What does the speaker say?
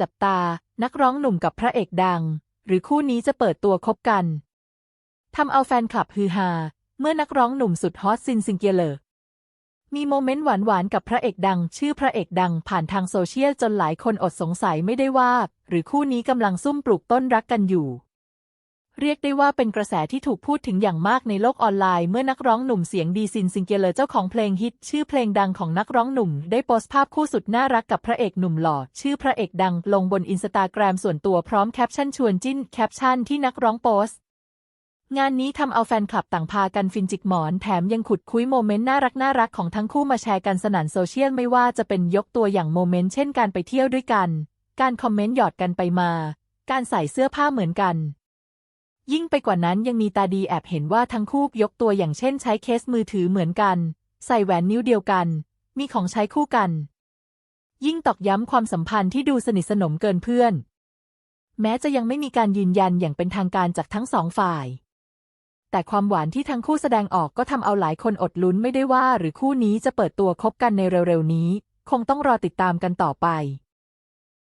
จับตา นักร้องหนุ่มกับพระเอกดัง หรือคู่นี้จะเปิดตัวคบกันทำเอาแฟนคลับฮือฮาเมื่อนักร้องหนุ่มสุดฮอตซินซิงเกียเลอร์มีโมเมนต์หวานๆกับพระเอกดัง ชื่อพระเอกดังผ่านทางโซเชียลจนหลายคนอดสงสัยไม่ได้ว่า หรือคู่นี้กำลังซุ่มปลูกต้นรักกันอยู่ เรียกได้ว่าเป็นกระแสที่ถูกพูดถึงอย่างมากในโลกออนไลน์ เมื่อนักร้องหนุ่มเสียงดีซินซิงเกเลอร์เจ้าของเพลงฮิต ชื่อเพลงดังของนักร้องหนุ่ม ได้โพสต์ภาพคู่สุดน่ารักกับพระเอกหนุ่มหล่อ ชื่อพระเอกดังลงบนอินสตาแกรมส่วนตัวพร้อมแคปชั่นชวนจิ้นแคปชั่นที่นักร้องโพสต์งานนี้ทำเอาแฟนคลับต่างพากันฟินจิกหมอน แถมยังขุดคุยโมเมนต์น่ารักน่ารักของทั้งคู่มาแชร์กันสนั่นโซเชียลไม่ว่าจะเป็นยกตัวอย่างโมเมนต์เช่นการไปเที่ยวด้วยกัน การคอมเมนต์หยอดกันไปมา การใส่เสื้อผ้าเหมือนกัน ยิ่งไปกว่านั้นยังมีตาดีแอบเห็นว่าทั้งคู่ยกตัวอย่างเช่นใช้เคสมือถือเหมือนกัน ใส่แหวนนิ้วเดียวกัน มีของใช้คู่กัน ยิ่งตอกย้ำความสัมพันธ์ที่ดูสนิทสนมเกินเพื่อน แม้จะยังไม่มีการยืนยันอย่างเป็นทางการจากทั้งสองฝ่าย แต่ความหวานที่ทั้งคู่แสดงออกก็ทำเอาหลายคนอดลุ้นไม่ได้ว่า หรือคู่นี้จะเปิดตัวคบกันในเร็วๆนี้ คงต้องรอติดตามกันต่อไป